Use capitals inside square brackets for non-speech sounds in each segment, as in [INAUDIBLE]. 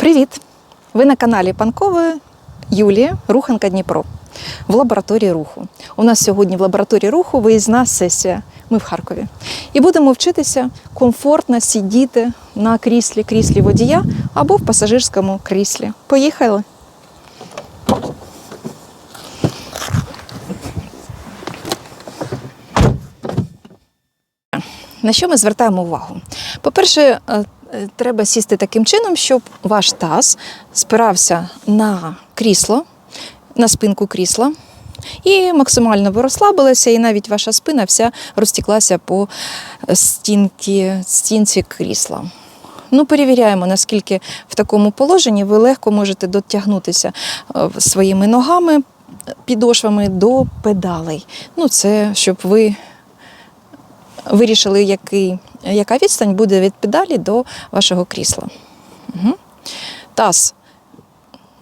Привіт! Ви на каналі Панкової Юлія Руханка Дніпро в лабораторії руху. У нас сьогодні в лабораторії руху виїзна сесія. Ми в Харкові. І будемо вчитися комфортно сидіти на кріслі, кріслі водія або в пасажирському кріслі. Поїхали! На що ми звертаємо увагу? По-перше, е, треба сісти таким чином, щоб ваш таз спирався на крісло, на спинку крісла, і максимально ви розслабилися, і навіть ваша спина вся розтіклася по стінці, стінці крісла. Ну, перевіряємо, наскільки в такому положенні ви легко можете дотягнутися е, своїми ногами, е, підошвами до педалей. Ну, це щоб ви вирішили, який, яка відстань буде від педалі до вашого крісла. Угу. Таз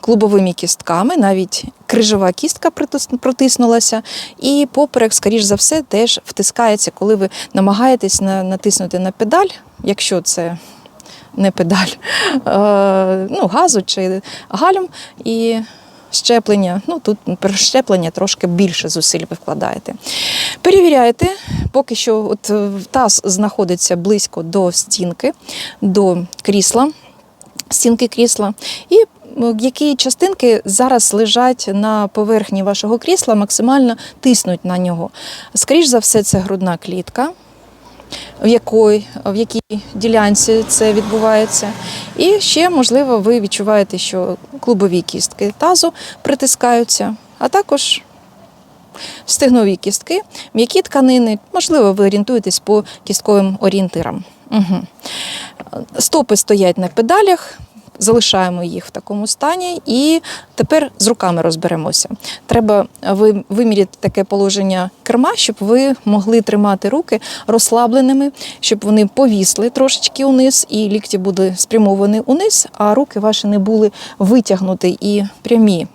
клубовими кістками, навіть крижова кістка протиснулася, і поперек, скоріш за все, теж втискається, коли ви намагаєтесь на- натиснути на педаль, якщо це не педаль, [LAUGHS] е, ну, газу чи гальм, і щеплення. Ну, тут при щеплення трошки більше зусиль ви вкладаєте. Перевіряєте, поки що от е, таз знаходиться близько до стінки, до крісла, стінки крісла. І які частинки зараз лежать на поверхні вашого крісла, максимально тиснуть на нього. Скоріш за все, це грудна клітка. В якій, в якій ділянці це відбувається. І ще, можливо, ви відчуваєте, що клубові кістки тазу притискаються, а також стегнові кістки, м'які тканини, можливо, ви орієнтуєтесь по кістковим орієнтирам. Угу. Стопи стоять на педалях, залишаємо їх в такому стані, і тепер з руками розберемося. Треба виміряти таке положення керма, щоб ви могли тримати руки розслабленими, щоб вони повісли трошечки униз, і лікті були спрямовані униз, а руки ваші не були витягнуті і прямі.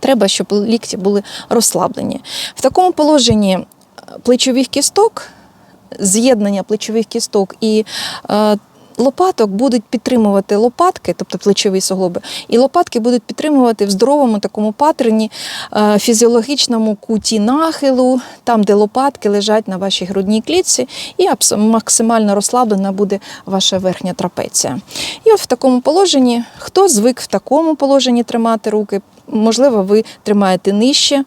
Треба, щоб лікті були розслаблені. В такому положенні плечових кісток, з'єднання плечових кісток і е, лопаток будуть підтримувати лопатки, тобто плечові суглоби, і лопатки будуть підтримувати в здоровому такому паттерні, е, фізіологічному куті нахилу, там, де лопатки лежать на вашій грудній клітці, і максимально розслаблена буде ваша верхня трапеція. І от в такому положенні, хто звик в такому положенні тримати руки, можливо, ви тримаєте нижче.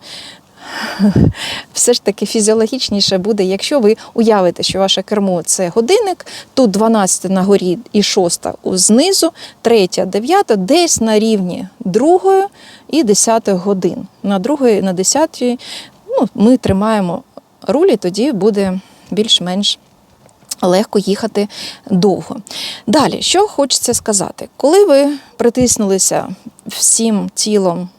[LAUGHS] Все ж таки фізіологічніше буде, якщо ви уявите, що ваше кермо це годинник, тут 12 на горі і 6 знизу, 3, 9 десь на рівні другої і 10 годин. На другої, на 10 ну, ми тримаємо рулі, тоді буде більш-менш легко їхати довго. Далі, що хочеться сказати, коли ви притиснулися всім тілом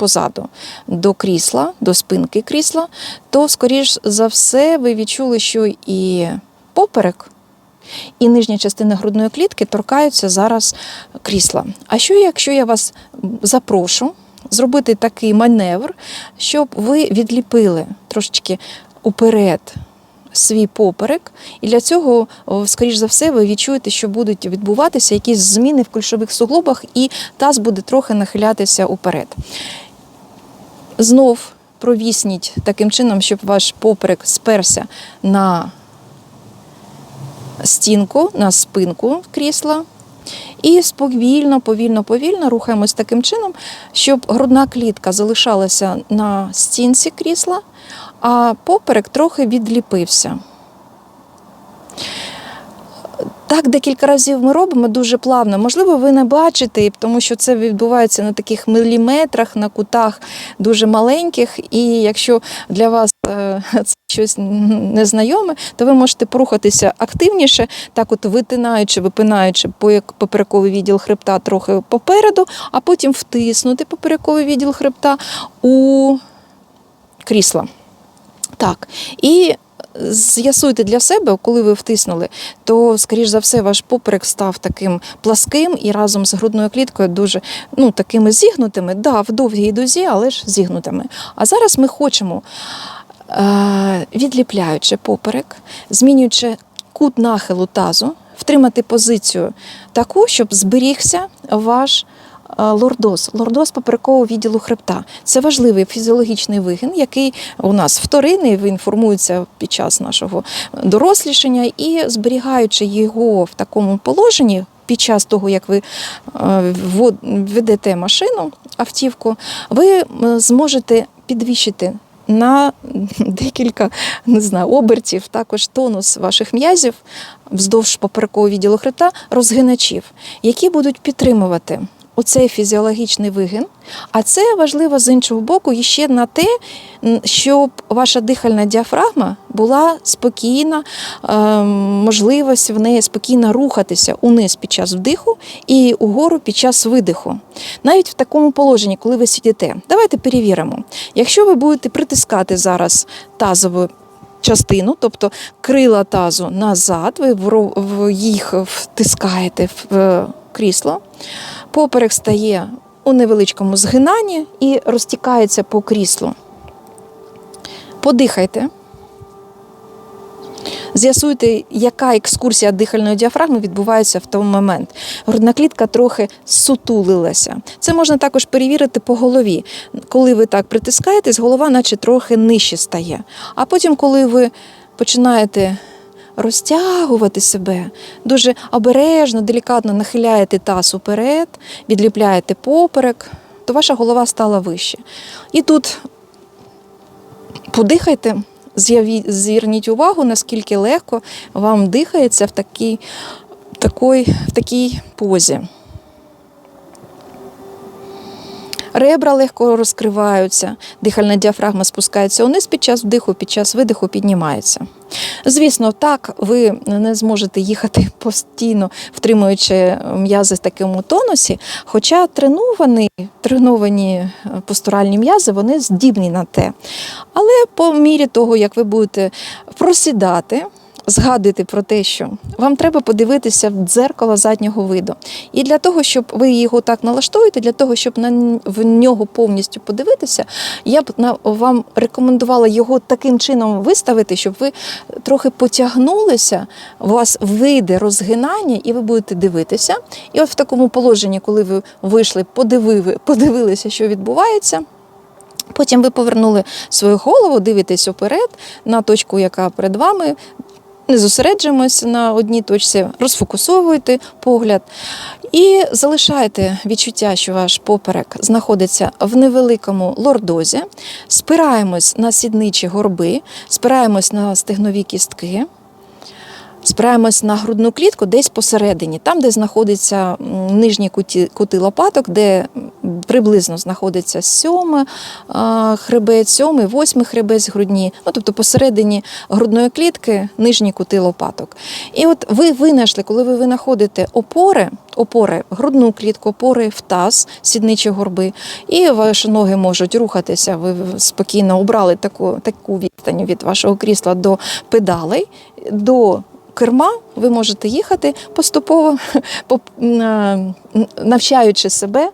позаду до крісла, до спинки крісла, то, скоріш за все, ви відчули, що і поперек, і нижня частина грудної клітки торкаються зараз крісла. А що, якщо я вас запрошу зробити такий маневр, щоб ви відліпили трошечки уперед свій поперек, і для цього, скоріш за все, ви відчуєте, що будуть відбуватися якісь зміни в кульшових суглобах, і таз буде трохи нахилятися уперед. Знов провісніть таким чином, щоб ваш поперек сперся на стінку, на спинку крісла. І повільно, повільно, повільно рухаємось таким чином, щоб грудна клітка залишалася на стінці крісла, а поперек трохи відліпився. Так декілька разів ми робимо дуже плавно. Можливо, ви не бачите, тому що це відбувається на таких міліметрах, на кутах дуже маленьких. І якщо для вас е, [LAUGHS] це щось незнайоме, то ви можете порухатися активніше, так от витинаючи, випинаючи поперековий відділ хребта трохи попереду, а потім втиснути поперековий відділ хребта у крісло. Так. І з'ясуйте для себе, коли ви втиснули, то, скоріш за все, ваш поперек став таким пласким і разом з грудною кліткою дуже ну, такими зігнутими, да, в довгій дозі, але ж зігнутими. А зараз ми хочемо, е, відліпляючи поперек, змінюючи кут нахилу тазу, втримати позицію таку, щоб зберігся ваш лордоз, лордоз поперекового відділу хребта. Це важливий фізіологічний вигин, який у нас вторинний, він формується під час нашого дорослішання, і зберігаючи його в такому положенні. Під час того, як ви е, ведете машину, автівку, ви е, зможете підвищити на декілька не знаю, обертів, також тонус ваших м'язів вздовж поперекового відділу хребта, розгиначів, які будуть підтримувати оцей фізіологічний вигин. А це важливо з іншого боку ще на те, щоб ваша дихальна діафрагма була спокійна, ем, можливість в неї спокійно рухатися униз під час вдиху і угору під час видиху. Навіть в такому положенні, коли ви сидите. Давайте перевіримо. Якщо ви будете притискати зараз тазову частину, тобто крила тазу назад, ви їх втискаєте в е, крісло, поперек стає у невеличкому згинанні і розтікається по кріслу. Подихайте. З'ясуйте, яка екскурсія дихальної діафрагми відбувається в той момент. Грудна клітка трохи сутулилася. Це можна також перевірити по голові. Коли ви так притискаєтесь, голова наче трохи нижче стає. А потім, коли ви починаєте розтягувати себе, дуже обережно, делікатно нахиляєте таз уперед, відліпляєте поперек, то ваша голова стала вище. І тут подихайте, зверніть увагу, наскільки легко вам дихається в такій, такій, в такій позі. Ребра легко розкриваються, дихальна діафрагма спускається униз під час вдиху, під час видиху піднімається. Звісно, так ви не зможете їхати [LAUGHS] постійно, втримуючи м'язи в такому тонусі. Хоча треновані, треновані е, постуральні м'язи, вони здібні на те. Але по мірі того, як ви будете просідати, згадуйте про те, що вам треба подивитися в дзеркало заднього виду. І для того, щоб ви його так налаштуєте, для того, щоб на в нього повністю подивитися, я б вам рекомендувала його таким чином виставити, щоб ви трохи потягнулися, у вас вийде розгинання, і ви будете дивитися. І от в такому положенні, коли ви вийшли, подивили, подивилися, що відбувається. Потім ви повернули свою голову, дивитесь уперед на точку, яка перед вами. Не зосереджуємося на одній точці, розфокусовуйте погляд і залишайте відчуття, що ваш поперек знаходиться в невеликому лордозі. Спираємось на сідничі горби, спираємось на стегнові кістки. Спираємось на грудну клітку десь посередині, там, де знаходиться нижні куті, кути лопаток, де приблизно знаходиться сьомий а, хребець, сьомий, восьмий хребець грудні, ну тобто посередині грудної клітки нижні кути лопаток. І от ви винайшли, коли ви винаходите опори, опори, грудну клітку, опори в таз, сідничі горби, і ваші ноги можуть рухатися. Ви спокійно обрали таку, таку відстань від вашого крісла до педалей, до керма, ви можете їхати поступово, [LAUGHS] навчаючи себе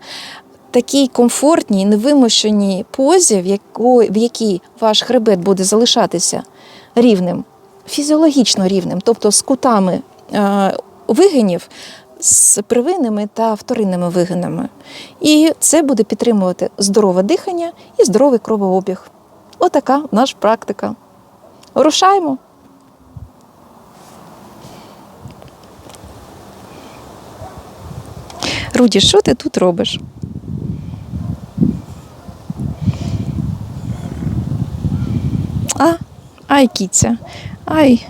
такій комфортній, невимушеній позі, в, яко- в якій ваш хребет буде залишатися рівним, фізіологічно рівним, тобто з кутами е, вигинів, з первинними та вторинними вигинами. І це буде підтримувати здорове дихання і здоровий кровообіг. Отака наша практика. Рушаємо. Руді, що ти тут робиш? А, ай, кіця. Ай,